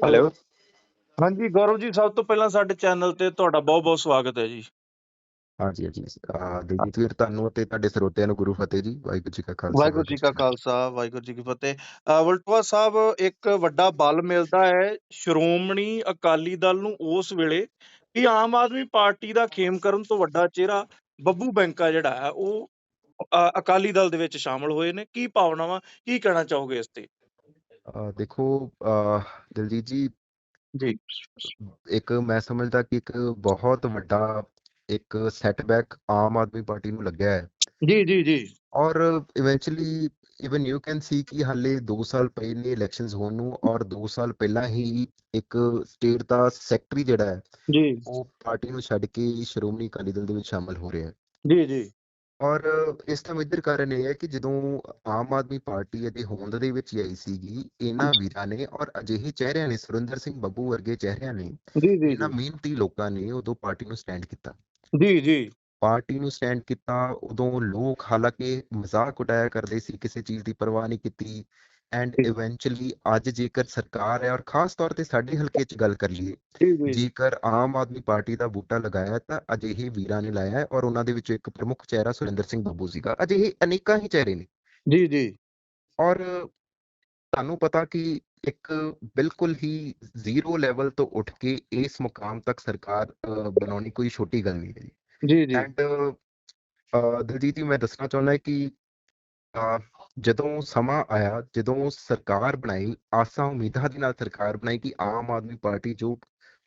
Hello ਹਾਂਜੀ ਗੌਰਵ ਜੀ ਸਭ ਤੋਂ ਪਹਿਲਾਂ ਸਾਡੇ ਚੈਨਲ ਤੇ ਤੁਹਾਡਾ ਬਹੁਤ-ਬਹੁਤ ਸਵਾਗਤ ਹੈ ਜੀ। ਹਾਂਜੀ ਅਹ ਦਿਲਜੀਤ ਵੀਰ ਤੁਹਾਨੂੰ ਅਤੇ ਤੁਹਾਡੇ ਸਰੋਤਿਆਂ ਨੂੰ ਗੁਰੂ ਫਤਿਹ ਜੀ ਵਾਹਿਗੁਰੂ ਜੀ ਕਾ ਖਾਲਸਾ ਵਾਹਿਗੁਰੂ ਜੀ ਕਾ ਖਾਲਸਾ ਵਾਹਿਗੁਰੂ ਜੀ ਕੀ ਫਤਿਹ। ਅਹ ਵਲਟੋਆ ਸਾਹਿਬ ਇੱਕ ਵੱਡਾ ਬਲ ਮਿਲਦਾ ਹੈ ਸ਼੍ਰੋਮਣੀ ਅਕਾਲੀ ਦਲ ਨੂੰ ਉਸ ਵੇਲੇ ਕਿ ਆਮ ਆਦਮੀ ਪਾਰਟੀ ਦਾ ਖੇਮ ਕਰਨ ਤੋਂ ਵੱਡਾ ਚਿਹਰਾ ਬੱਬੂ ਬੈਂਕਾ ਜਿਹੜਾ ਹੈ ਉਹ ਅਕਾਲੀ ਦਲ ਦੇ ਵਿੱਚ ਸ਼ਾਮਲ ਹੋਏ ਨੇ। ਕੀ ਭਾਵਨਾਵਾਂ ਕੀ ਕਹਿਣਾ ਚਾਹੋਗੇ ਇਸ ਤੇ? ਦੇਖੋ ਦਿਲਜੀਤ ਜੀ ਜੀ ਇੱਕ ਮੈਂ ਸਮਝਦਾ ਕਿ ਇੱਕ ਬਹੁਤ ਵੱਡਾ ਇੱਕ ਸੈਟਬੈਕ ਆਮ ਆਦਮੀ ਪਾਰਟੀ ਨੂੰ ਲੱਗਿਆ ਹੈ ਜੀ ਜੀ ਜੀ ਔਰ eventually even you can see ਕਿ ਹਾਲੇ 2 ਸਾਲ ਪਏ ਨੇ ਇਲੈਕਸ਼ਨਸ ਹੋਣ ਨੂੰ ਔਰ 2 ਸਾਲ ਪਹਿਲਾਂ ਹੀ ਇੱਕ ਸਟੇਟ ਦਾ ਸੈਕਟਰੀ ਜਿਹੜਾ ਹੈ ਜੀ ਉਹ ਪਾਰਟੀ ਨੂੰ ਛੱਡ ਕੇ ਸ਼੍ਰੋਮਣੀ ਅਕਾਲੀ ਦਲ ਦੇ ਵਿੱਚ ਸ਼ਾਮਲ ਹੋ ਰਿਹਾ ਹੈ ਜੀ ਜੀ ਔਰ ਇਸ ਦਾ ਮੇਜਰ ਕਾਰਨ ਇਹ ਹੈ ਕਿ ਜਦੋਂ ਆਮ ਆਦਮੀ ਪਾਰਟੀ ਇਹਦੀ ਹੋਂਦ ਦੇ ਵਿੱਚ ਆਈ ਸੀਗੀ ਇਹਨਾਂ ਵੀਰਾਂ ਨੇ ਔਰ ਅਜਿਹੇ ਚਿਹਰਿਆਂ ਨੇ ਸੁਰਿੰਦਰ ਸਿੰਘ ਬੱਬੂ ਵਰਗੇ ਚਿਹਰਿਆਂ ਨੇ ਜੀ ਜੀ ਇਹਨਾਂ ਮਿਹਨਤੀ ਲੋਕਾਂ ਨੇ ਉਦੋਂ ਪਾਰਟੀ ਨੂੰ ਸਟੈਂਡ ਕੀਤਾ। ਜੀ ਜੀ। ਪਾਰਟੀ ਨੂੰ ਸਟੈਂਡ ਕੀਤਾ ਉਦੋਂ ਲੋਕ ਹਾਲਾਂਕਿ ਮਜ਼ਾਕ ਉਡਾਇਆ ਕਰਦੇ ਸੀ ਕਿਸੇ ਚੀਜ਼ ਦੀ ਪਰਵਾਹ ਨਹੀਂ ਕੀਤੀ। ਐਂਡ। ਇਵੈਂਚੁਅਲੀ ਅੱਜ ਜੇਕਰ ਸਰਕਾਰ ਹੈ ਔਰ ਖਾਸ ਤੌਰ ਤੇ ਸਾਡੇ ਹਲਕੇ 'ਚ ਗੱਲ ਕਰ ਲਈਏ ਜੇਕਰ ਆਮ ਆਦਮੀ ਪਾਰਟੀ ਦਾ ਬੂਟਾ ਲਗਾਇਆ ਤਾਂ ਅਜਿਹੇ ਵੀਰਾਂ ਨੇ ਲਾਇਆ ਹੈ ਔਰ ਉਹਨਾਂ ਦੇ ਵਿੱਚੋਂ ਇੱਕ ਪ੍ਰਮੁੱਖ ਚਿਹਰਾ ਸੁਰਿੰਦਰ ਸਿੰਘ ਬੱਬੂ ਸੀਗਾ। ਅਜਿਹੇ ਅਨੇਕਾਂ ਹੀ ਚਿਹਰੇ ਨੇ। ਜੀ ਜੀ। ਔਰ ਤੁਹਾਨੂੰ ਪਤਾ ਕਿ ਇੱਕ ਬਿਲਕੁਲ ਹੀ ਜ਼ੀਰੋ ਲੈਵਲ ਤੋਂ ਉੱਠ ਕੇ ਇਸ ਮੁਕਾਮ ਤੱਕ ਸਰਕਾਰ ਬਣਾਉਣੀ ਕੋਈ ਛੋਟੀ ਗੱਲ ਨਹੀਂ ਹੈ ਜੀ ਜੀ। ਜੀ ਐਂਡ ਦਲਜੀਤ ਜੀ ਮੈਂ ਦੱਸਣਾ ਚਾਹੁੰਦਾ ਕਿ ਜਦੋਂ ਸਮਾਂ ਆਇਆ ਜਦੋਂ ਸਰਕਾਰ ਬਣਾਈ ਆਸਾਂ ਉਮੀਦਾਂ ਦੇ ਨਾਲ ਸਰਕਾਰ ਬਣਾਈ ਕਿ ਆਮ ਆਦਮੀ ਪਾਰਟੀ ਜੋ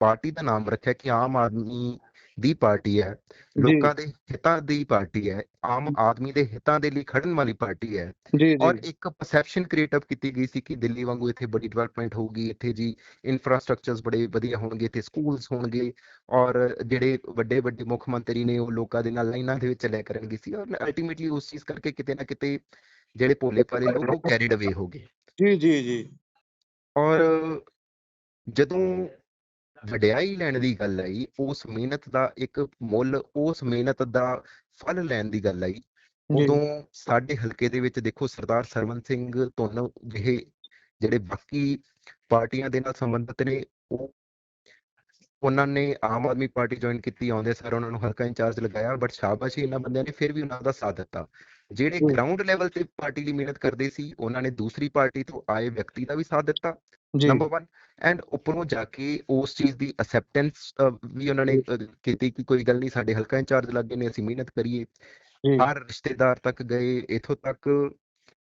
ਪਾਰਟੀ ਦਾ ਨਾਮ ਰੱਖਿਆ ਕਿ ਆਮ ਆਦਮੀ ਦੀ ਪਾਰਟੀ ਹੈ ਲੋਕਾਂ ਦੇ ਹਿੱਤਾਂ ਦੀ ਪਾਰਟੀ ਹੈ ਆਮ ਆਦਮੀ ਦੇ ਹਿੱਤਾਂ ਦੇ ਲਈ ਖੜਨ ਵਾਲੀ ਪਾਰਟੀ ਹੈ ਔਰ ਇੱਕ ਪਰਸੈਪਸ਼ਨ ਕ੍ਰੀਏਟ ਅਪ ਕੀਤੀ ਗਈ ਸੀ ਕਿ ਦਿੱਲੀ ਵਾਂਗੂ ਇੱਥੇ ਬੜੀ ਡਿਵੈਲਪਮੈਂਟ ਹੋਊਗੀ ਇੱਥੇ ਜੀ ਇਨਫਰਾਸਟ੍ਰਕਚਰਸ ਬੜੇ ਵਧੀਆ ਹੋਣਗੇ ਇੱਥੇ ਸਕੂਲਸ ਹੋਣਗੇ ਔਰ ਜਿਹੜੇ ਵੱਡੇ ਵੱਡੇ ਮੁੱਖ ਮੰਤਰੀ ਨੇ ਉਹ ਲੋਕਾਂ ਦੇ ਨਾਲ ਲਾਈਨਾਂ ਦੇ ਵਿੱਚ ਚੱਲਿਆ ਕਰਨਗੇ ਸੀ ਔਰ ਅਲਟੀਮੇਟਲੀ ਉਸ ਚੀਜ਼ ਕਰਕੇ ਕਿਤੇ ਨਾ ਕਿਤੇ ਜਿਹੜੇ ਭੋਲੇ ਭਾਲੇ ਲੋਕ ਉਹ ਕੈਰੀਡ ਅਵੇ ਹੋ ਗਏ। ਜੀ ਜੀ ਜੀ। ਔਰ ਜਦੋਂ ਵਡਿਆਈ ਲੈਣ ਦੀ ਗੱਲ ਆਈ ਉਸ ਮਿਹਨਤ ਦਾ ਇੱਕ ਮੁੱਲ ਉਸ ਮਿਹਨਤ ਦਾ ਫਲ ਲੈਣ ਦੀ ਗੱਲ ਆਈ ਉਦੋਂ ਸਾਡੇ ਹਲਕੇ ਦੇ ਵਿੱਚ ਦੇਖੋ ਸਰਦਾਰ ਸਰਵਨ ਸਿੰਘ ਧੁੰਨ ਜਿਹੇ ਜਿਹੜੇ ਬਾਕੀ ਪਾਰਟੀਆਂ ਦੇ ਨਾਲ ਸੰਬੰਧਿਤ ਨੇ ਉਹ ਉਹਨਾਂ ਨੇ ਆਮ ਆਦਮੀ ਪਾਰਟੀ ਜੁਆਇਨ ਕੀਤੀ ਆਉਂਦੇ ਸਰ ਉਹਨਾਂ ਨੂੰ ਹਲਕਾ ਇੰਚਾਰਜ ਲਗਾਇਆ ਬਟ ਸ਼ਾਬਾਸ਼ੀ ਇਹਨਾਂ ਬੰਦਿਆਂ ਨੇ ਫਿਰ ਵੀ ਉਹਨਾਂ ਦਾ ਸਾਥ ਦਿੱਤਾ। ਜਿਹੜੇ। ਗਰਾਊਂਡ ਲੈਵਲ ਤੇ ਪਾਰਟੀ ਲਈ ਮਿਹਨਤ ਕਰਦੇ ਸੀ ਉਹਨਾਂ ਨੇ ਦੂਸਰੀ ਪਾਰਟੀ ਤੋਂ ਆਏ ਵਿਅਕਤੀ ਦਾ ਵੀ ਸਾਥ ਦਿੱਤਾ ਨੰਬਰ 1 ਐਂਡ ਉੱਪਰੋਂ ਜਾ ਕੇ ਉਸ ਚੀਜ਼ ਦੀ ਅਸੈਪਟੈਂਸ ਵੀ ਉਹਨਾਂ ਨੇ ਕੀਤੀ ਕਿ ਕੋਈ ਗੱਲ ਨਹੀਂ ਸਾਡੇ ਹਲਕਾ ਇੰਚਾਰਜ ਲੱਗੇ ਨੇ ਅਸੀਂ ਮਿਹਨਤ ਕਰੀਏ। ਹਰ ਰਿਸ਼ਤੇਦਾਰ ਤੱਕ ਗਏ ਇਥੋਂ ਤੱਕ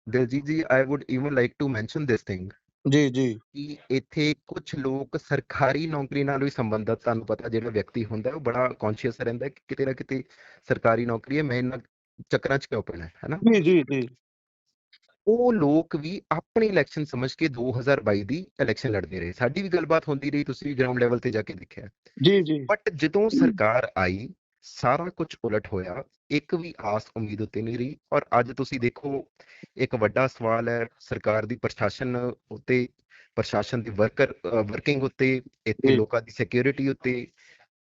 Diljit ji I would even like to mention this thing ਜੀ ਜੀ। ਕਿ ਇੱਥੇ ਕੁਝ ਲੋਕ ਸਰਕਾਰੀ ਨੌਕਰੀ ਨਾਲ ਵੀ ਸੰਬੰਧਿਤ ਤੁਹਾਨੂੰ ਪਤਾ ਜਿਹੜਾ ਵਿਅਕਤੀ ਹੁੰਦਾ ਉਹ ਬੜਾ ਕੌਨਸ਼ੀਅਸ ਰਹਿੰਦਾ ਕਿ ਕਿਤੇ ਨਾ ਕਿਤੇ ਸਰਕਾਰੀ ਨੌਕਰੀ ਹੈ ਮੈਂ ਇਹਨਾਂ ਚੱਕਰਾਂ 'ਚ ਕਿਉਂ ਪੈਣਾ ਹੈ ਹਨਾ? ਜੀ ਜੀ ਜੀ। ਉਹ ਲੋਕ ਵੀ ਆਪਣੀ ਇਲੈਕਸ਼ਨ ਸਮਝ ਕੇ 2022 ਦੀ ਇਲੈਕਸ਼ਨ ਲੜਦੇ ਰਹੇ। ਸਾਡੀ ਵੀ ਗੱਲਬਾਤ ਹੁੰਦੀ ਰਹੀ ਤੁਸੀਂ ਵੀ ਗਰਾਊਂਡ ਲੈਵਲ ਤੇ ਜਾ ਕੇ ਦੇਖਿਆ। ਜੀ ਜੀ। ਬਟ ਜਦੋਂ ਸਰਕਾਰ ਆਈ ਸਾਰਾ ਕੁਝ ਉਲਟ ਹੋਇਆ। ਇੱਕ ਵੀ ਆਸ ਉਮੀਦ ਉੱਤੇ ਨਹੀਂ ਰਹੀ। ਔਰ ਅੱਜ ਤੁਸੀਂ ਦੇਖੋ ਇੱਕ ਵੱਡਾ ਸਵਾਲ ਹੈ ਸਰਕਾਰ ਦੀ ਪ੍ਰਸ਼ਾਸਨ ਉੱਤੇ ਪ੍ਰਸ਼ਾਸਨ ਦੀ ਵਰਕਰ ਵਰਕਿੰਗ ਉੱਤੇ ਇੱਥੇ। ਲੋਕਾਂ ਦੀ ਸਿਕਿਉਰਿਟੀ ਉੱਤੇ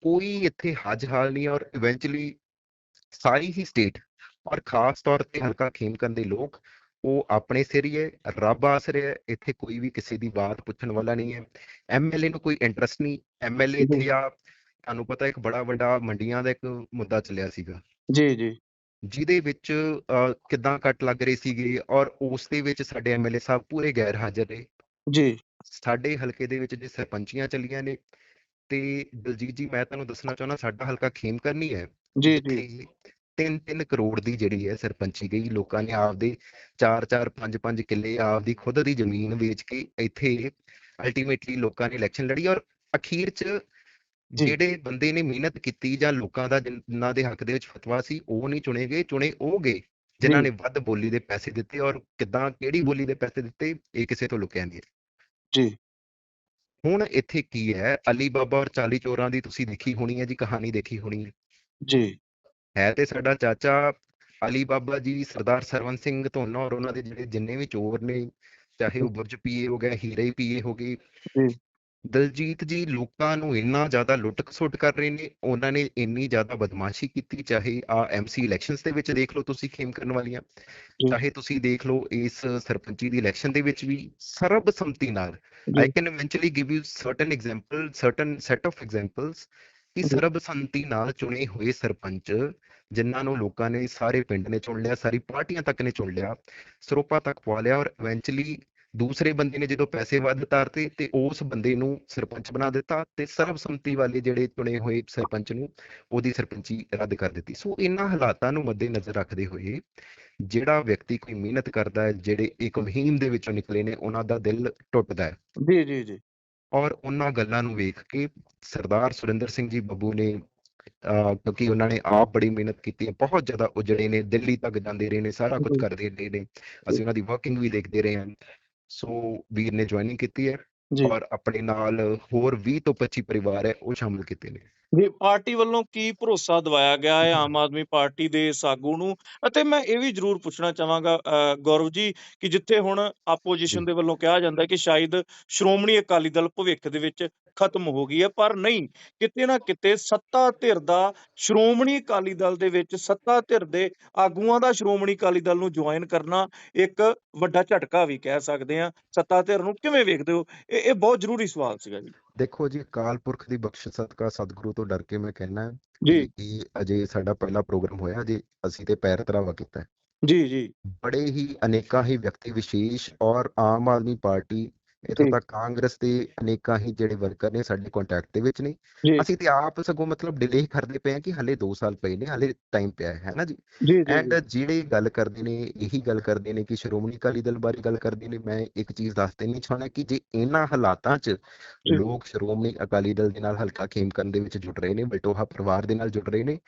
ਕੋਈ ਇੱਥੇ ਹੱਜ ਹਾਲ ਨਹੀਂ ਔਰ ਇਵੈਂਚੁਅਲੀ ਸਾਰੀ ਹੀ ਸਟੇਟ ਔਰ ਖਾਸ ਤੌਰ ਤੇ ਹਲਕਾ ਖੇਮਕਰਨ ਦੇ ਲੋਕ ਉਹ ਆਪਣੇ ਸਿਰ ਹੀ ਹੈ ਰੱਬ ਆਸਰੇ ਇੱਥੇ ਕੋਈ ਵੀ ਕਿਸੇ ਦੀ ਬਾਤ ਪੁੱਛਣ ਵਾਲਾ ਨਹੀਂ ਹੈ। ਐਮਐਲਏ ਨੂੰ ਕੋਈ ਇੰਟਰਸਟ ਨਹੀਂ ਐਮਐਲਏ। ਇੱਥੇ ਆ ਤੁਹਾਨੂੰ ਪਤਾ ਇੱਕ ਬੜਾ ਵੱਡਾ ਮੰਡੀਆਂ ਦਾ ਇੱਕ ਮੁੱਦਾ ਚੱਲਿਆ ਸੀਗਾ। ਜੀ ਜੀ। ਜਿਹਦੇ ਵਿੱਚ ਕਿੱਦਾਂ ਕੱਟ ਲੱਗ ਰਹੇ ਸੀਗੇ ਔਰ ਉਸ ਦੇ ਵਿੱਚ ਸਾਡੇ ਐਮਐਲਏ ਸਾਹਿਬ ਪੂਰੇ ਗੈਰ ਹਾਜ਼ਰ ਰਹੇ। ਜੀ। ਸਾਡੇ ਹਲਕੇ ਦੇ ਵਿੱਚ ਜੇ ਸਰਪੰਚੀਆਂ ਚੱਲੀਆਂ ਨੇ ਤੇ ਦਲਜੀਤ ਜੀ ਮੈਂ ਤੁਹਾਨੂੰ ਦੱਸਣਾ ਚਾਹੁੰਦਾ ਸਾਡਾ ਹਲਕਾ ਖੇਮਕਰਨ ਹੈ ਜੀ ਜੀ। ਜਿੱਥੇ ਤਿੰਨ ਤਿੰਨ ਕਰੋੜ ਦੀ ਜਿਹੜੀ ਹੈ ਸਰਪੰਚੀ ਗਈ ਲੋਕਾਂ ਨੇ ਆਪਦੇ 4-4 5-5 ਕਿੱਲੇ ਆਪਦੀ ਖੁਦ ਦੀ ਜ਼ਮੀਨ ਵੇਚ ਕੇ ਇੱਥੇ ਅਲਟੀਮੇਟਲੀ ਲੋਕਾਂ ਨੇ ਇਲੈਕਸ਼ਨ ਲੜੀ ਔਰ ਅਖੀਰ 'ਚ। ਜਿਹੜੇ ਬੰਦੇ ਨੇ ਮਿਹਨਤ ਕੀਤੀ ਜਾਂ ਲੋਕਾਂ ਦਾ ਜਿਨ੍ਹਾਂ ਦੇ ਹੱਕ ਦੇ ਵਿੱਚ ਫਤਵਾ ਸੀ ਉਹ ਨਹੀਂ ਚੁਣੇ ਗਏ ਚੁਣੇ ਉਹ ਗਏ ਜਿਨ੍ਹਾਂ। ਨੇ ਵੱਧ ਬੋਲੀ ਦੇ ਪੈਸੇ ਦਿੱਤੇ ਔਰ ਕਿੱਦਾਂ ਕਿਹੜੀ ਬੋਲੀ ਦੇ ਪੈਸੇ ਦਿੱਤੇ ਇਹ ਕਿਸੇ ਤੋਂ ਲੁਕਿਆ ਨਹੀਂ। ਜੀ ਹੁਣ ਇੱਥੇ ਕੀ ਹੈ ਅਲੀ ਬਾਬਾ ਔਰ 40 ਚੋਰਾਂ ਦੀ ਤੁਸੀਂ ਦੇਖੀ ਹੋਣੀ ਹੈ ਜੀ ਕਹਾਣੀ ਦੇਖੀ ਹੋਣੀ ਹੈ ਜੀ ਹੈ ਤੇ ਸਾਡਾ ਚਾਚਾ ਅਲੀ ਬਾਬਾ ਜੀ ਸਰਦਾਰ ਸਰਵਨ ਸਿੰਘ ਧੋਨਾ ਔਰ ਉਹਨਾਂ ਦੇ ਜਿਹੜੇ ਜਿੰਨੇ ਵੀ ਚੋਰ ਨੇ ਚਾਹੇ ਉਹ ਬੁਰਜ ਪੀਏ ਹੋ ਗਏ ਹੀਰੇ ਪੀਏ ਹੋ ਗਏ। ਦਲਜੀਤ ਜੀ ਲੋਕਾਂ ਨੂੰ ਇੰਨਾ ਜ਼ਿਆਦਾ ਲੁੱਟ-ਖਸੁੱਟ ਕਰ ਰਹੇ ਨੇ ਉਹਨਾਂ ਨੇ ਇੰਨੀ ਜ਼ਿਆਦਾ ਬਦਮਾਸ਼ੀ ਕੀਤੀ ਚਾਹੇ ਆ ਐਮਸੀ ਇਲੈਕਸ਼ਨਸ ਦੇ ਵਿੱਚ ਦੇਖ ਲਓ ਤੁਸੀਂ ਖੇਮ ਕਰਨ ਵਾਲੀਆਂ। ਚਾਹੇ ਤੁਸੀਂ ਦੇਖ ਲਓ ਇਸ ਸਰਪੰਚੀ ਦੀ ਇਲੈਕਸ਼ਨ ਦੇ ਵਿੱਚ ਵੀ ਸਰਬਸੰਮਤੀ ਨਾਲ ਜੀ। I can eventually give you certain example certain set of examples ਕਿ। ਸਰਬਸੰਮਤੀ ਨਾਲ ਚੁਣੇ ਹੋਏ ਸਰਪੰਚ ਜਿਨ੍ਹਾਂ ਨੂੰ ਲੋਕਾਂ ਨੇ ਸਾਰੇ ਪਿੰਡ ਨੇ ਚੁਣ ਲਿਆ ਸਾਰੀ ਪਾਰਟੀਆਂ ਤੱਕ ਨੇ ਚੁਣ ਲਿਆ ਸਰੋਪਾ ਤੱਕ ਪਵਾ ਲਿਆ ਔਰ ਇਵੈਂਚੁਅਲੀ ਦੂਸਰੇ ਬੰਦੇ ਨੇ ਜਦੋਂ ਪੈਸੇ ਵੱਧ ਤਾਰਤੇ ਤੇ ਉਸ ਬੰਦੇ ਨੂੰ ਸਰਪੰਚ ਬਣਾ ਦਿੱਤਾ ਤੇ ਸਰਬਸੰਮਤੀ ਵਾਲੇ ਜਿਹੜੇ ਚੁਣੇ ਹੋਏ ਸਰਪੰਚ ਨੂੰ ਉਹਦੀ ਸਰਪੰਚੀ ਰੱਦ ਕਰ ਦਿੱਤੀ। ਸੋ ਇਹਨਾਂ ਹਾਲਾਤਾਂ ਨੂੰ ਮੱਦੇਨਜ਼ਰ ਰੱਖਦੇ ਹੋਏ ਜਿਹੜਾ ਵਿਅਕਤੀ ਕੋਈ ਮਿਹਨਤ ਕਰਦਾ ਹੈ ਜਿਹੜੇ ਇੱਕ ਮੁਹਿੰਮ ਦੇ ਵਿੱਚੋਂ ਨਿਕਲੇ ਨੇ ਉਹਨਾਂ ਦਾ ਦਿਲ ਟੁੱਟਦਾ ਹੈ। ਜੀ ਜੀ ਜੀ। ਔਰ ਉਹਨਾਂ ਗੱਲਾਂ ਨੂੰ ਵੇਖ ਕੇ ਸਰਦਾਰ ਸੁਰਿੰਦਰ ਸਿੰਘ ਜੀ ਬੱਬੂ ਨੇ ਕਿਉਂਕਿ ਉਹਨਾਂ ਨੇ ਆਪ ਬੜੀ ਮਿਹਨਤ ਕੀਤੀ ਹੈ ਬਹੁਤ ਜ਼ਿਆਦਾ ਉਜੜੇ ਨੇ ਦਿੱਲੀ ਤੱਕ ਜਾਂਦੇ ਰਹੇ ਨੇ ਸਾਰਾ ਕੁਝ। ਕਰਦੇ ਰਹੇ ਨੇ ਅਸੀਂ ਉਹਨਾਂ ਦੀ ਵਰਕਿੰਗ ਵੀ ਦੇਖਦੇ ਰਹੇ ਹਾਂ। ਸੋ ਵੀਰ ਨੇ ਜੁਆਇਨਿੰਗ ਕੀਤੀ ਹੈ ਔਰ ਆਪਣੇ ਨਾਲ ਹੋਰ 20 ਤੋਂ 25 ਪਰਿਵਾਰ ਹੈ ਉਹ ਸ਼ਾਮਲ ਕੀਤੇ ਨੇ। ਜੀ ਪਾਰਟੀ ਵੱਲੋਂ ਕੀ ਭਰੋਸਾ ਦਿਵਾਇਆ ਗਿਆ ਹੈ ਆਮ ਆਦਮੀ ਪਾਰਟੀ ਦੇ ਇਸ ਆਗੂ ਨੂੰ? ਅਤੇ ਮੈਂ ਇਹ ਵੀ ਜ਼ਰੂਰ ਪੁੱਛਣਾ ਚਾਹਾਂਗਾ ਗੌਰਵ ਜੀ, ਕਿ ਜਿੱਥੇ ਹੁਣ ਆਪੋਜੀਸ਼ਨ ਦੇ ਵੱਲੋਂ ਕਿਹਾ ਜਾਂਦਾ ਕਿ ਸ਼ਾਇਦ ਸ਼੍ਰੋਮਣੀ ਅਕਾਲੀ ਦਲ ਭਵਿੱਖ ਦੇ ਵਿੱਚ ਖਤਮ ਹੋ ਗਈ ਹੈ, ਪਰ ਨਹੀਂ। ਕਿਤੇ ਨਾ ਕਿਤੇ ਸੱਤਾ ਧਿਰ ਦਾ ਸ਼੍ਰੋਮਣੀ ਅਕਾਲੀ ਦਲ ਦੇ ਵਿੱਚ, ਸੱਤਾ ਧਿਰ ਦੇ ਆਗੂਆਂ ਦਾ ਸ਼੍ਰੋਮਣੀ ਅਕਾਲੀ ਦਲ ਨੂੰ ਜੁਆਇਨ ਕਰਨਾ ਇੱਕ ਵੱਡਾ ਝਟਕਾ ਵੀ ਕਹਿ ਸਕਦੇ ਆ ਸੱਤਾ ਧਿਰ ਨੂੰ ਕਿਵੇਂ ਵੇਖਦੇ ਹੋ? ਇਹ ਇਹ ਬਹੁਤ ਜ਼ਰੂਰੀ ਸਵਾਲ ਸੀਗਾ ਜੀ। ਦੇਖੋ ਜੀ ਅਕਾਲ ਪੁਰਖ ਦੀ ਬਖਸ਼ ਸਦਕਾ ਸਤਿਗੁਰੂ ਤੋਂ ਡਰ ਕੇ ਮੈਂ ਕਹਿਣਾ ਜੀ ਕਿ ਅਜੇ ਸਾਡਾ ਪਹਿਲਾ ਪ੍ਰੋਗਰਾਮ ਹੋਇਆ ਜੀ ਅਸੀਂ ਤੇ ਪੈਰ ਧਰਾਵਾ ਕੀਤਾ। ਜੀ ਜੀ ਬੜੇ ਹੀ ਅਨੇਕਾਂ ਹੀ ਵਿਅਕਤੀ ਵਿਸ਼ੇਸ਼ ਔਰ ਆਮ ਆਦਮੀ ਪਾਰਟੀ ਇੱਥੋਂ। ਤੱਕ ਕਾਂਗਰਸ ਦੇ ਅਨੇਕਾਂ ਹੀ ਜਿਹੜੇ ਵਰਕਰ ਨੇ ਸਾਡੇ ਕੰਟੈਕਟ ਦੇ ਵਿੱਚ ਨੇ। ਅਸੀਂ ਤੇ ਆਪ ਸਗੋਂ ਮਤਲਬ ਡਿਲੇ ਕਰਦੇ ਪਏ ਹਾਂ ਕਿ ਹਲੇ 2 ਸਾਲ ਪਏ ਨੇ ਹਲੇ ਟਾਈਮ ਪਿਆ ਹੈ ਨਾ ਜੀ? ਐਂਡ ਜਿਹੜੇ ਗੱਲ ਕਰਦੇ ਨੇ ਇਹੀ ਗੱਲ ਕਰਦੇ ਨੇ ਕਿ ਸ਼੍ਰੋਮਣੀ ਅਕਾਲੀ ਦਲ ਬਾਰੇ ਗੱਲ ਕਰਦੇ ਨੇ ਮੈਂ ਇੱਕ ਚੀਜ਼ ਦੱਸ ਦੇਣੀ ਚਾਹੁੰਦਾ ਕਿ ਜੇ ਇਹਨਾਂ ਹਾਲਾਤਾਂ 'ਚ। ਲੋਕ ਸ਼੍ਰੋਮਣੀ ਅਕਾਲੀ ਦਲ ਦੇ ਨਾਲ ਹਲਕਾ ਖੇਮ ਕਰਨ ਦੇ ਵਿੱਚ ਜੁਟ ਰਹੇ ਨੇ ਬਲਟੋਹਾ ਪਰਿਵਾਰ ਦੇ ਨਾਲ ਜੁੜ ਰਹੇ ਨੇ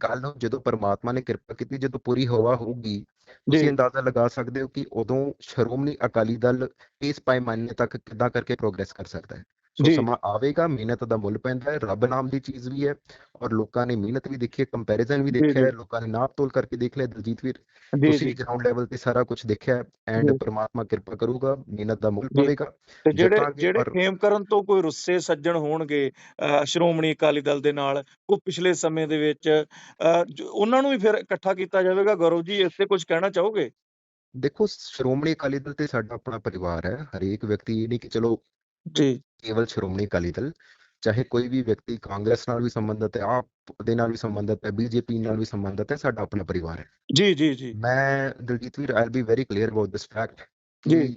ਕੱਲ ਨੂੰ ਜਦੋਂ ਪਰਮਾਤਮਾ ਨੇ ਕਿਰਪਾ ਕੀਤੀ ਜਦੋਂ ਪੂਰੀ ਹਵਾ ਹੋਊਗੀ ਤੁਸੀਂ ਅੰਦਾਜ਼ਾ ਲਗਾ ਸਕਦੇ ਹੋ ਕਿ ਉਦੋਂ ਸ਼੍ਰੋਮਣੀ ਅਕਾਲੀ ਦਲ ਇਸ ਪੈਮਾਨੇ ਤੱਕ ਕਿੱਦਾਂ ਕਰਕੇ ਪ੍ਰੋਗਰੈਸ ਕਰ ਸਕਦਾ ਹੈ? ਸੋ। ਸਮਾਂ ਆਵੇਗਾ ਮਿਹਨਤ ਦਾ ਮੁੱਲ ਪੈਂਦਾ ਹੈ ਰੱਬ ਨਾਮ ਦੀ ਚੀਜ਼ ਵੀ ਹੈ ਔਰ ਲੋਕਾਂ ਨੇ ਮਿਹਨਤ ਵੀ ਦੇਖੀ ਹੈ ਕੰਪੈਰੀਜ਼ਨ ਵੀ ਦੇਖਿਆ ਹੈ। ਲੋਕਾਂ ਨੇ ਨਾਪ ਤੋਲ ਕਰਕੇ ਦੇਖ ਲਿਆ ਦਲਜੀਤ ਵੀਰ ਤੁਸੀਂ ਗਰਾਊਂਡ ਲੈਵਲ ਤੇ ਸਾਰਾ ਕੁਝ ਦੇਖਿਆ ਐਂਡ। ਪਰਮਾਤਮਾ ਕਿਰਪਾ ਕਰੂਗਾ ਮਿਹਨਤ ਦਾ ਮੁੱਲ। ਪਵੇਗਾ ਤੇ ਜਿਹੜੇ ਜਿਹੜੇ ਖੇਮ ਕਰਨ ਤੋਂ ਕੋਈ ਰੁੱਸੇ ਸੱਜਣ ਹੋਣਗੇ ਸ਼੍ਰੋਮਣੀ ਅਕਾਲੀ ਦਲ ਦੇ ਨਾਲ ਉਹ ਪਿਛਲੇ ਸਮੇਂ ਦੇ ਵਿੱਚ ਉਹਨਾਂ ਨੂੰ ਵੀ ਫਿਰ ਇਕੱਠਾ ਕੀਤਾ ਜਾਵੇਗਾ ਗੌਰਵ ਜੀ ਇਸ ਤੇ ਕੁਝ ਕਹਿਣਾ ਚਾਹੋਗੇ ਦੇਖੋ ਸ਼੍ਰੋਮਣੀ ਅਕਾਲੀ ਦਲ ਤੇ ਸਾਡਾ ਆਪਣਾ ਪਰਿਵਾਰ ਹੈ ਹਰੇਕ ਵਿਅਕਤੀ ਇਹ ਨਹੀਂ ਕਿ ਚਲੋ ਜੀ। ਕੇਵਲ ਸ਼੍ਰੋਮਣੀ ਅਕਾਲੀ ਦਲ ਚਾਹੇ ਕੋਈ ਵੀ ਵਿਅਕਤੀ ਕਾਂਗਰਸ ਨਾਲ ਵੀ ਸੰਬੰਧਿਤ ਹੈ ਆਪ ਦੇ ਨਾਲ ਵੀ ਸੰਬੰਧਿਤ ਹੈ ਬੀਜੇਪੀ ਨਾਲ ਵੀ ਸੰਬੰਧਿਤ ਹੈ ਸਾਡਾ ਆਪਣਾ ਪਰਿਵਾਰ ਹੈ। ਜੀ ਜੀ ਜੀ। ਮੈਂ ਦਲਜੀਤ ਵੀਰ I be very clear about this fact ਜੀ। ਕਿ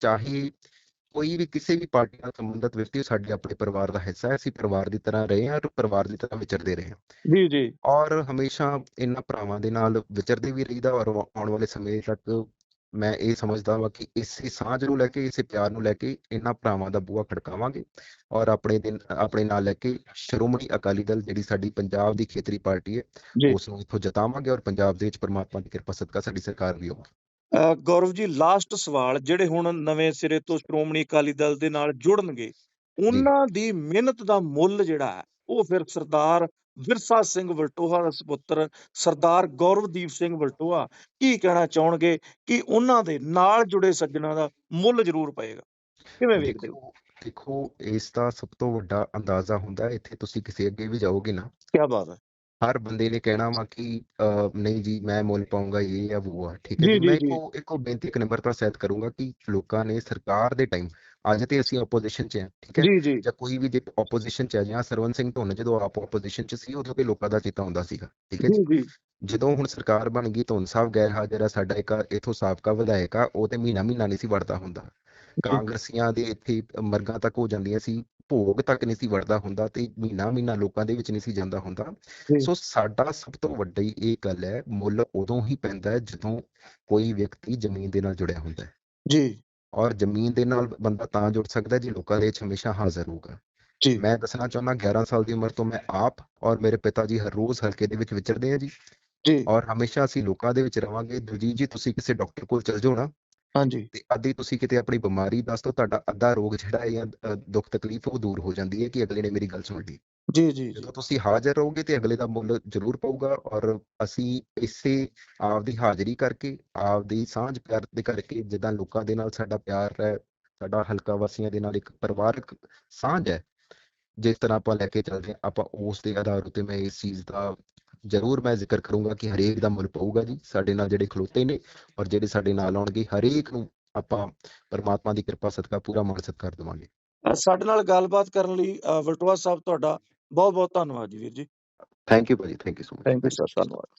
ਚਾਹੇ ਕੋਈ ਵੀ ਕਿਸੇ ਵੀ ਪਾਰਟੀ ਨਾਲ ਸੰਬੰਧਿਤ ਵਿਅਕਤੀ ਸਾਡੇ ਆਪਣੇ ਪਰਿਵਾਰ ਦਾ ਹਿੱਸਾ ਹੈ। ਅਸੀਂ ਪਰਿਵਾਰ ਦੀ ਤਰ੍ਹਾਂ ਰਹੇ ਹਾਂ ਔਰ ਪਰਿਵਾਰ ਦੀ ਤਰ੍ਹਾਂ ਵਿਚਰਦੇ ਰਹੇ ਹਾਂ। ਜੀ ਜੀ। ਔਰ ਹਮੇਸ਼ਾ ਇਹਨਾਂ ਭਰਾਵਾਂ ਦੇ ਨਾਲ ਵਿਚਰਦੇ ਵੀ ਰਹੀਦਾ ਔਰ ਆਉਣ ਵਾਲੇ ਸਮੇਂ ਤੱਕ ਮੈਂ ਇਹ ਸਮਝਦਾ ਹਾਂ ਕਿ ਇਸੇ ਸਾਂਝ ਨੂੰ ਲੈ ਕੇ ਇਸੇ ਪਿਆਰ ਨੂੰ ਲੈ ਕੇ ਇਹਨਾਂ ਭਰਾਵਾਂ ਦਾ ਬੂਹਾ ਖੜਕਾਵਾਂਗੇ ਔਰ ਆਪਣੇ ਦਿਨ ਆਪਣੇ ਨਾਲ ਲੈ ਕੇ ਸ਼੍ਰੋਮਣੀ ਅਕਾਲੀ ਦਲ ਜਿਹੜੀ ਸਾਡੀ ਪੰਜਾਬ ਦੀ ਖੇਤਰੀ ਪਾਰਟੀ ਹੈ ਉਸ ਨੂੰ ਇੱਥੋਂ ਜਿਤਾਵਾਂਗੇ ਔਰ ਪੰਜਾਬ ਦੇ ਵਿੱਚ ਪਰਮਾਤਮਾ ਦੀ ਕਿਰਪਾ ਸਦਕਾ ਸਾਡੀ ਸਰਕਾਰ ਵੀ ਹੋਊਗੀ ਗੌਰਵ ਜੀ ਲਾਸਟ ਸਵਾਲ ਜਿਹੜੇ ਹੁਣ ਨਵੇਂ ਸਿਰੇ ਤੋਂ ਸ਼੍ਰੋਮਣੀ ਅਕਾਲੀ ਦਲ ਦੇ ਨਾਲ ਜੁੜਨਗੇ ਉਹਨਾਂ ਦੀ ਮਿਹਨਤ ਦਾ ਮੁੱਲ ਜਿਹੜਾ ਹੈ ਉਹ ਫਿਰ ਸਰਦਾਰ ਵਿਰਸਾ ਸਿੰਘ ਵਲਟੋਹਾ ਦਾ ਸੁਪੁੱਤਰ ਸਰਦਾਰ ਗੌਰਵਦੀਪ ਸਿੰਘ ਵਲਟੋਹਾ ਕੀ ਕਹਿਣਾ ਚਾਹਣਗੇ ਕਿ ਉਹਨਾਂ ਦੇ ਨਾਲ ਜੁੜੇ ਸੱਜਣਾ ਦਾ ਮੁੱਲ ਜ਼ਰੂਰ ਪਏਗਾ? ਕਿਵੇਂ ਵੇਖਦੇ ਹੋ? ਦੇਖੋ ਇਸ ਦਾ ਸਭ ਤੋਂ ਵੱਡਾ ਅੰਦਾਜ਼ਾ ਹੁੰਦਾ ਇੱਥੇ ਤੁਸੀਂ ਕਿਸੇ ਅੱਗੇ ਵੀ ਜਾਓਗੇ ਨਾ। ਕੀ ਬਾਤ ਹੈ। ਹਰ ਬੰਦੇ ਨੇ ਕਹਿਣਾ ਵਾ ਕਿ ਨਹੀਂ ਜੀ ਮੈਂ ਮੁੱਲ ਪਾਉਂਗਾ ਇਹ ਜਾਂ ਉਹ ਆ ਠੀਕ ਹੈ ਮੈਂ। ਇੱਕੋ ਇੱਕੋ ਬੇਨਤੀ ਇੱਕ ਨੰਬਰਤਾ ਸਹਿਤ ਕਰੂੰਗਾ ਕਿ ਲੋਕਾਂ ਨੇ ਸਰਕਾਰ ਦੇ ਟਾਈਮ ਅੱਜ ਤੇ ਅਸੀਂ ਆਪੋਜੀਸ਼ਨ 'ਚ ਹਾਂ ਠੀਕ ਹੈ ਜੀ ਕੋਈ ਵੀ ਜੇ ਆਪੋਜੀਸ਼ਨ 'ਚ ਹੈ ਜਾਂ ਸਰਵਨ ਸਿੰਘ ਧੁੰਨ ਜਦੋਂ ਆਪ ਆਪੋਜੀਸ਼ਨ 'ਚ ਸੀ ਉਦੋਂ ਤੇ ਲੋਕਾਂ ਦਾ ਚੇਤਾ ਹੁੰਦਾ ਸੀਗਾ ਠੀਕ ਹੈ ਜੀ ਜਦੋਂ ਹੁਣ ਸਰਕਾਰ ਬਣ ਗਈ ਧੁੰਨ ਸਾਹਿਬ ਗੈਰ ਹਾਜ਼ਰ ਆ ਸਾਡਾ ਇੱਕ ਇਥੋਂ ਸਾਬਕਾ ਵਿਧਾਇਕ ਆ ਉਹ ਤੇ ਮਹੀਨਾ ਮਹੀਨਾ ਨਹੀਂ ਸੀ ਵੜਦਾ ਹੁੰਦਾ ਕਾਂਗਰਸੀਆਂ ਦੇ ਇੱਥੇ ਮਰਗਾਂ ਤੱਕ ਹੋ ਜਾਂਦੀਆਂ ਸੀ ਭੋਗ ਤੱਕ ਨਹੀਂ ਸੀ ਵੜਦਾ ਹੁੰਦਾ ਤੇ ਮਹੀਨਾ ਮਹੀਨਾ ਲੋਕਾਂ ਦੇ ਵਿੱਚ ਨਹੀਂ ਸੀ ਜਾਂਦਾ ਹੁੰਦਾ। ਸੋ ਸਾਡਾ ਸਭ ਤੋਂ ਵੱਡੀ ਇਹ ਗੱਲ ਹੈ ਮੁੱਲ ਉਦੋਂ ਹੀ ਪੈਂਦਾ ਹੈ ਜਦੋਂ ਕੋਈ ਵਿਅਕਤੀ ਜ਼ਮੀਨ ਦੇ ਨਾਲ ਜੁੜਿਆ ਹੁੰਦਾ ਹੈ ਜੀ ਔਰ ਜ਼ਮੀਨ ਦੇ ਨਾਲ ਬੰਦਾ ਤਾਂ ਜੁੜ ਸਕਦਾ ਜੇ ਲੋਕਾਂ ਦੇ ਵਿੱਚ ਹਮੇਸ਼ਾ ਹਾਜ਼ਰ ਹੋਊਗਾ ਜੀ। ਮੈਂ ਦੱਸਣਾ ਚਾਹੁੰਦਾ 11 ਸਾਲ ਦੀ ਉਮਰ ਤੋਂ ਮੈਂ ਆਪ ਔਰ ਮੇਰੇ ਪਿਤਾ ਜੀ ਹਰ ਰੋਜ਼ ਹਲਕੇ ਦੇ ਵਿੱਚ ਵਿਚਰਦੇ ਆ ਜੀ। ਜੀ। ਔਰ ਹਮੇਸ਼ਾ ਅਸੀਂ ਲੋਕਾਂ ਦੇ ਵਿੱਚ ਰਵਾਂਗੇ। ਦਲਜੀਤ ਜੀ ਤੁਸੀਂ ਕਿਸੇ ਡਾਕਟਰ ਕੋਲ ਚਲ ਜਾਓ ਨਾ। ਹਾਂਜੀ। ਤੇ ਅੱਧੀ ਤੁਸੀਂ ਕਿਤੇ ਆਪਣੀ ਬਿਮਾਰੀ ਦੱਸ ਦਿਓ ਤੁਹਾਡਾ ਅੱਧਾ ਰੋਗ ਜਿਹੜਾ ਹੈ ਜਾਂ ਦੁੱਖ ਤਕਲੀਫ ਉਹ ਦੂਰ ਹੋ ਜਾਂਦੀ ਹੈ ਕਿ ਅਗਲੇ ਨੇ ਮੇਰੀ ਗੱਲ ਸੁਣ ਲਈ। ਜੀ ਜੀ ਜੀ। ਜਦੋਂ ਤੁਸੀਂ ਹਾਜ਼ਰ ਰਹੋਗੇ ਤੇ ਅਗਲੇ ਦਾ ਮੁੱਲ ਜ਼ਰੂਰ ਪਊਗਾ ਔਰ ਅਸੀਂ ਇਸੇ ਆਪਦੀ ਹਾਜ਼ਰੀ ਕਰਕੇ ਆਪਦੀ ਸਾਂਝ ਪਿਆਰ ਦੇ ਕਰਕੇ ਜਿੱਦਾਂ ਲੋਕਾਂ ਦੇ ਨਾਲ ਸਾਡਾ ਪਿਆਰ ਹੈ ਸਾਡਾ ਹਲਕਾ ਵਾਸੀਆਂ ਦੇ ਨਾਲ ਇੱਕ ਪਰਿਵਾਰਕ ਸਾਂਝ ਹੈ ਜਿਸ ਤਰ੍ਹਾਂ ਆਪਾਂ ਲੈ ਕੇ ਚੱਲਦੇ ਆਪਾਂ ਉਸ ਦੇ ਆਧਾਰ ਉੱਤੇ ਮੈਂ ਇਸ ਚੀਜ਼ ਦਾ ਜ਼ਰੂਰ ਮੈਂ ਜ਼ਿਕਰ ਕਰੂੰਗਾ ਕਿ ਹਰੇਕ ਦਾ ਮੁੱਲ ਪਊਗਾ ਜੀ ਸਾਡੇ ਨਾਲ ਜਿਹੜੇ ਖਲੋਤੇ ਨੇ ਔਰ ਜਿਹੜੇ ਸਾਡੇ ਨਾਲ ਆਉਣਗੇ ਹਰੇਕ ਨੂੰ ਆਪਾਂ ਪਰਮਾਤਮਾ ਦੀ ਕਿਰਪਾ ਸਦਕਾ ਪੂਰਾ ਮਾਣ ਸਤਿਕਾਰ ਦੇਵਾਂਗੇ। ਸਾਡੇ ਨਾਲ ਗੱਲਬਾਤ ਕਰਨ ਲਈ ਅ, ਵਲਟੋਆ ਸਾਹਿਬ ਤੁਹਾਡਾ ਬਹੁਤ ਬਹੁਤ ਧੰਨਵਾਦ ਜੀ ਵੀਰ ਜੀ। ਥੈਂਕ ਯੂ ਭਾਜੀ thank you so much thank you sir ਧੰਨਵਾਦ।